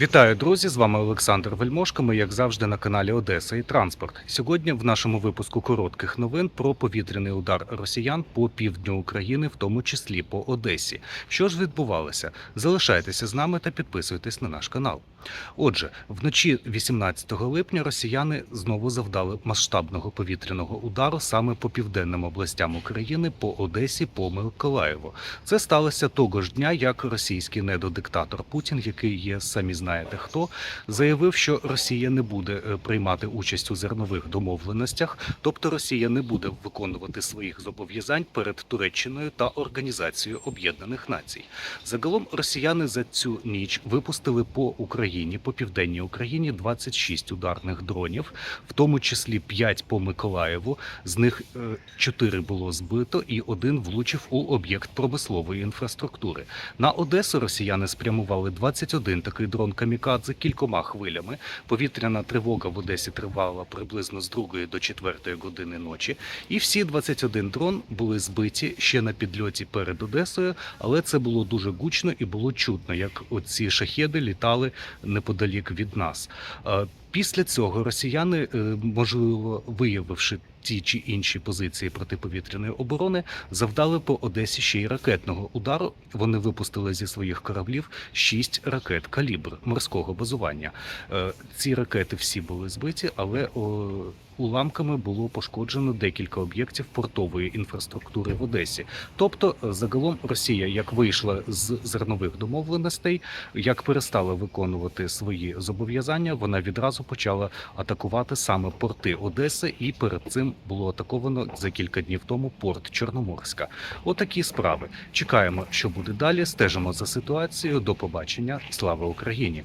Вітаю, друзі! З вами Олександр Вельмошко. Ми, як завжди, на каналі Одеса і Транспорт. Сьогодні в нашому випуску коротких новин про повітряний удар росіян по півдню України, в тому числі по Одесі. Що ж відбувалося? Залишайтеся з нами та підписуйтесь на наш канал. Отже, вночі 18 липня росіяни знову завдали масштабного повітряного удару саме по південним областям України, по Одесі, по Миколаєву. Це сталося того ж дня, як російський недодиктатор Путін, який є самі знаєте хто, заявив, що Росія не буде е, приймати участь у зернових домовленостях, тобто Росія не буде виконувати своїх зобов'язань перед Туреччиною та Організацією Об'єднаних Націй. Загалом росіяни за цю ніч випустили по Україні, по південній Україні 26 ударних дронів, в тому числі 5 по Миколаєву. З них 4 було збито, і один влучив у об'єкт промислової інфраструктури. На Одесу росіяни спрямували 21 такий дрон камікадзе кількома хвилями. Повітряна тривога в Одесі тривала приблизно з 2 до 4 години ночі. І всі 21 дрон були збиті ще на підльоті перед Одесою, але це було дуже гучно і було чутно, як оці шахеди літали неподалік від нас. Після цього росіяни, е, можливо, виявивши ті чи інші позиції протиповітряної оборони, завдали по Одесі ще й ракетного удару. Вони випустили зі своїх кораблів шість ракет калібр морського базування. Е, Ці ракети всі були збиті, але уламками було пошкоджено декілька об'єктів портової інфраструктури в Одесі. Тобто, е, загалом Росія як вийшла з зернових домовленостей, як перестала виконувати свої зобов'язання, вона відразу почала атакувати саме порти Одеси, і перед цим було атаковано за кілька днів тому порт Чорноморська. Отакі справи. Чекаємо, що буде далі. Стежимо за ситуацією. До побачення. Слава Україні!